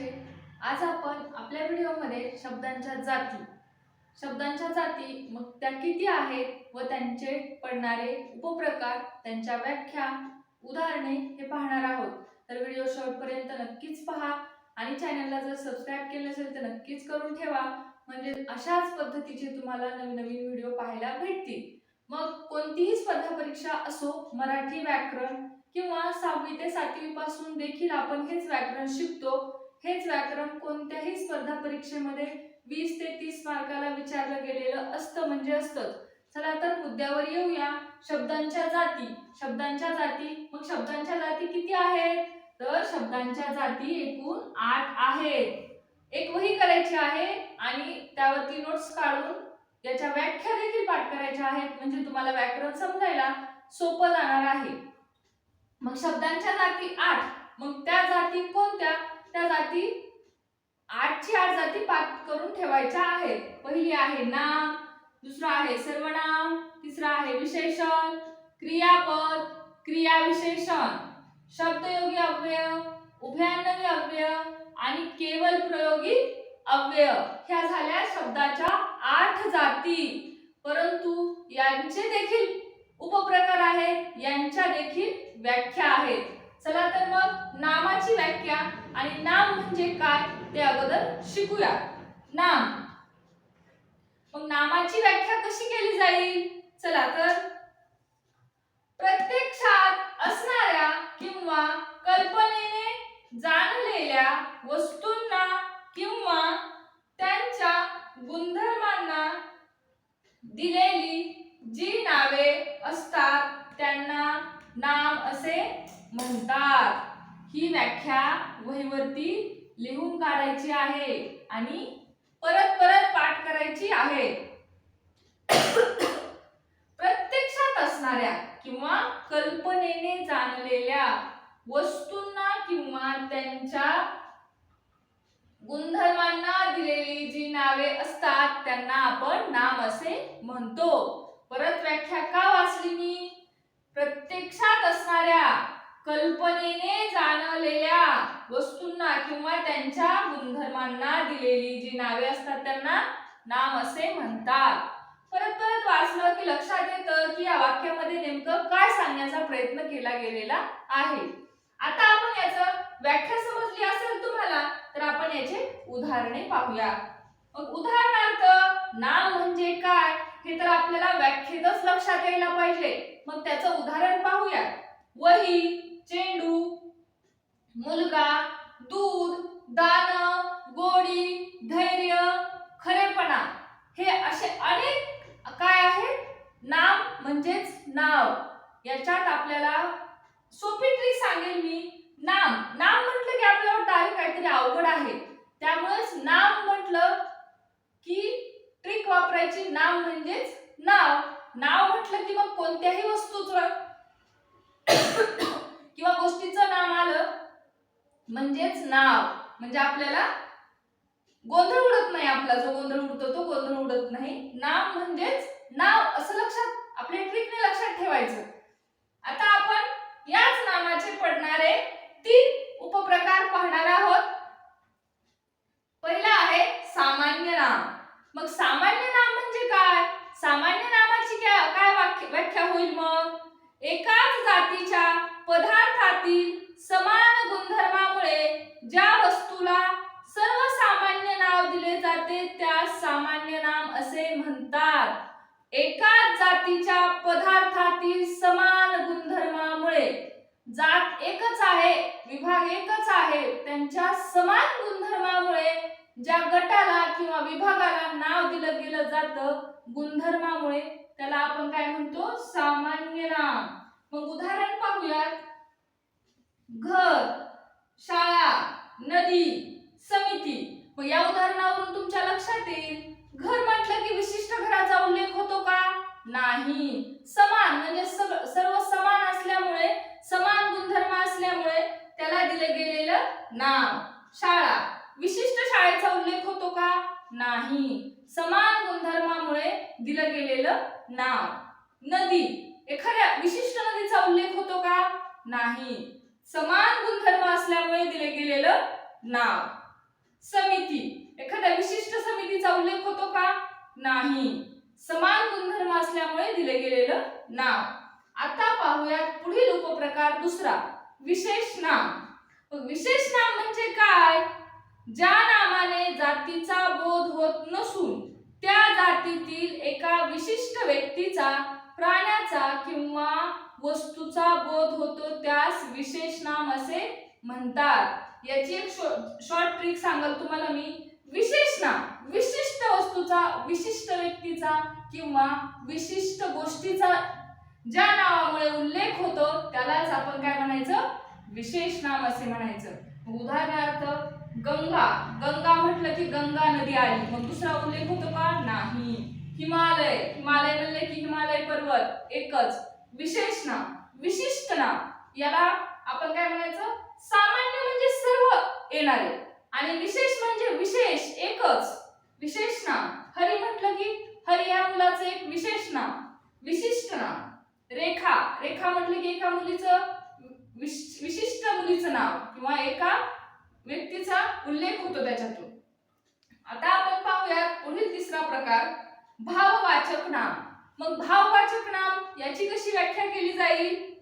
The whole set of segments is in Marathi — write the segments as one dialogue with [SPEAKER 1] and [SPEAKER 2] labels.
[SPEAKER 1] सर्वांचे आज आपण आपल्या व्हिडिओमध्ये शब्दांच्या जाती शब्दांच्या जाती मग त्या किती आहेत व त्यांचे पडणारे उपप्रकार त्यांच्या व्याख्या उदाहरणे हे पाहणार आहोत. तर व्हिडिओ शेवटपर्यंत नक्कीच पहा आणि चॅनलला जर सबस्क्राईब केलं नसेल तर नक्कीच करून ठेवा. म्हणजे अशाच पद्धतीचे तुम्हाला नवीन नवीन व्हिडिओ पाहायला भेटतील. मग कोणतीही स्पर्धा परीक्षा असो मराठी व्याकरण किंवा सहावी ते सातवी पासून देखील आपण हेच व्याकरण शिकतो हेच व्याकरण कोणत्याही स्पर्धा परीक्षेमध्ये वीस ते तीस मार्काला विचारलं गेलेलं असतं म्हणजे असतं. चला तर मुद्द्यावर येऊया. शब्दांच्या जाती. शब्दांच्या जाती. मग शब्दांच्या जाती किती आहेत? तर शब्दांच्या जाती एकूण आठ आहेत. एक वही करायची आहे आणि त्यावरती नोट्स काढून याच्या व्याख्या देखील पाठ करायच्या आहेत. म्हणजे तुम्हाला व्याकरण समजायला सोपं जाणार आहे. मग शब्दांच्या जाती आठ. मग त्या जाती कोणत्या? त्या जाती आठची आठ जाती पाक करून ठेवायच्या आहेत. पहिली आहे नाम दुसरा आहे सर्वनाम तिसरा आहे विशेषण क्रियापद क्रियाविशेषण. शब्दयोगी अव्यय उभयान्वयी अव्यय आणि केवल प्रयोगी अव्यय. ह्या झाल्या शब्दाच्या आठ जाती. परंतु यांचे देखील उपप्रकार आहेत यांच्या देखील व्याख्या आहेत. चला तर मग नामाची व्याख्या आणि नाम म्हणजे काय ते अगोदर शिकूया. नाम. मग नामाची व्याख्या कशी केली जाईल? चला तर. प्रत्यक्षात असणाऱ्या किंवा कल्पनेने जाणलेल्या वस्तूंना किंवा त्यांच्या गुणधर्मांना दिलेली जी नावे असतात त्यांना नाम असे म्हणतात. ही व्याख्या वहीवरती लिहून काढायची आहे आणि परत परत पाठ करायची आहे. प्रत्यक्षात असणाऱ्या किंवा कल्पनेने जाणलेल्या वस्तूंना किंवा त्यांच्या गुणधर्मांना दिलेली जी नावे असतात त्यांना आपण नाम असे म्हणतो. परत व्याख्या का वाचली मी? प्रत्यक्षात असणाऱ्या कल्पनेने जाणलेल्या वस्तूंना किंवा त्यांच्या गुणधर्मांना दिलेली जी नावे असतात त्यांना नाम असे म्हणतात. परत परत वाचलं की लक्षात येतं की या वाक्यामध्ये नेमकं काय सांगण्याचा प्रयत्न केला गेलेला आहे. आता आपण याचं व्याख्या समजली असेल तुम्हाला तर आपण याचे उदाहरणे पाहूया. मग उदाहरणार्थ नाम म्हणजे काय हे तर आपल्याला व्याख्येतच लक्षात यायला पाहिजे. मग त्याचं उदाहरण पाहूया. वही चेंडू मुलगा दूध दान गोडी धैर्य खरेपणा हे असे अनेक काय आहेत? नाम म्हणजेच नाव. याच्यात आपल्याला सोपी ट्रिक सांगेल मी. नाम. नाम म्हटलं की आपल्याला डायरेक्ट काहीतरी अवघड आहे. त्यामुळेच नाम म्हटलं की ट्रिक वापरायची नाम म्हणजेच नाव. नाव म्हटलं की मग कोणत्याही वस्तूचं. किंवा गोष्टीचं नाम आलं म्हणजेच नाव. म्हणजे आपल्याला गोंधळ उडत नाही आपला जो गोंधळ उडतो तो गोंधळ उडत नाही. नाम म्हणजेच नाव असं लक्षात आपल्या ट्रिकने लक्षात ठेवायचं. आता आपण याच नामाचे पडणारे तीन उपप्रकार पाहणार आहोत. पहिला आहे सामान्य नाम. मग सामान्य नाम म्हणजे काय? सामान्य नामाची काय काय वाक्य व्याख्या होईल मग? एकाच जातीच्या पदार्थातील समान गुणधर्मामुळे ज्या वस्तूला सर्वसामान्य नाव दिले जाते त्या सामान्य नाम असे म्हणतात. एकाच जातीच्या पदार्थातील समान गुणधर्मामुळे जात एकच आहे विभाग एकच आहे त्यांच्या समान गुणधर्मामुळे ज्या गटाला किंवा विभागाला नाव दिलं गेलं जातं गुणधर्मामुळे त्याला आपण काय म्हणतो? सामान्य नाम. मग उदाहरण पाहूयात. घर शाळा नदी समिती. मग या उदाहरणावरून तुमच्या लक्षात येईल. घर म्हटलं की विशिष्ट घराचा उल्लेख होतो का? नाही. समान म्हणजे सर्व समान असल्यामुळे समान गुणधर्म असल्यामुळे त्याला दिलं गेलेलं नाव. शाळा. विशिष्ट शाळेचा उल्लेख होतो का? नाही. समान गुणधर्मामुळे दिलं गेलेलं नाव. नदी. एखाद्या विशिष्ट नदीचा उल्लेख होतो का? नाही. समान गुणधर्म असल्यामुळे दिले गेलेलं नाव. समिती. एखाद्या विशिष्ट समितीचा उल्लेख होतो का? नाही. समान गुणधर्म असल्यामुळे दिले गेलेलं नाव. आता पाहूयात पुढील उपप्रकार दुसरा. विशेष नाम. विशेष नाम म्हणजे काय? ज्या नामाने जातीचा बोध होत नसून त्या जातीतील एका विशिष्ट व्यक्तीचा प्राण्याचा किंवा वस्तूचा बोध होतो त्यास विशेष नाम असे म्हणतात. याची एक शॉर्ट ट्रिक सांगाल तुम्हाला मी. विशेष नाम विशिष्ट वस्तूचा विशिष्ट व्यक्तीचा किंवा विशिष्ट गोष्टीचा ज्या नावामुळे उल्लेख होतो त्यालाच आपण काय म्हणायचं? विशेष नाम असे म्हणायचं. उदाहरणार्थ गंगा. गंगा म्हटलं की गंगा नदी आली. मग दुसरा उल्लेख होतो का? नाही. हिमालय. हिमालय म्हणले की हिमालय पर्वत. एकच. विशेष नाम विशिष्ट नाम. याला आपण काय म्हणायचं? सामान्य म्हणजे सर्व येणारे. आणि विशेष म्हणजे विशेष एकच. विशेष नाम. हरी म्हटलं की हरी या मुलाचं एक विशेष नाम. विशिष्ट नाम. रेखा. रेखा म्हटलं की एका मुलीचं विशिष्ट मुलीचं नाव किंवा एका व्यक्तीचा उल्लेख होतो त्याच्यातून. आता आपण पाहूयात पुढील तिसरा प्रकार भाववाचक नाम. मग भाववाचक नाम याची कशी व्याख्या केली जाईल?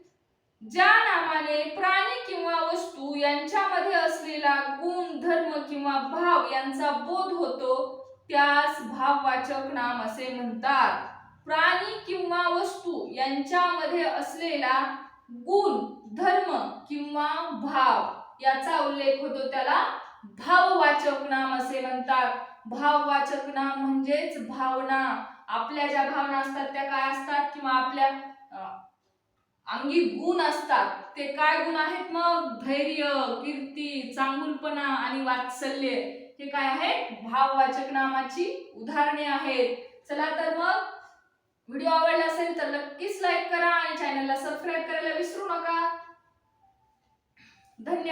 [SPEAKER 1] ज्या नामाने प्राणी किंवा वस्तू यांच्यामध्ये असलेला गुण धर्म किंवा भाव यांचा बोध होतो त्यास भाववाचक नाम असे म्हणतात. प्राणी किंवा वस्तू यांच्यामध्ये असलेला गुण धर्म किंवा भाव याचा उल्लेख होतो त्याला भाववाचक नाम असे म्हणतात. भाववाचक नाम म्हणजेच भावना. आपल्या ज्या भावना असतात त्या काय असतात? किंवा आपल्या अंगी गुण असतात. ते काय गुण आहेत मग? धैर्य कीर्ती चांगुलपणा आणि वात्सल्य. हे काय आहे? भाववाचक नामाची उदाहरणे आहेत. चला तर मग व्हिडिओ आवडला असेल तर नक्कीच लाईक करा आणि चॅनलला सबस्क्राईब करायला विसरू नका. धन्यवाद.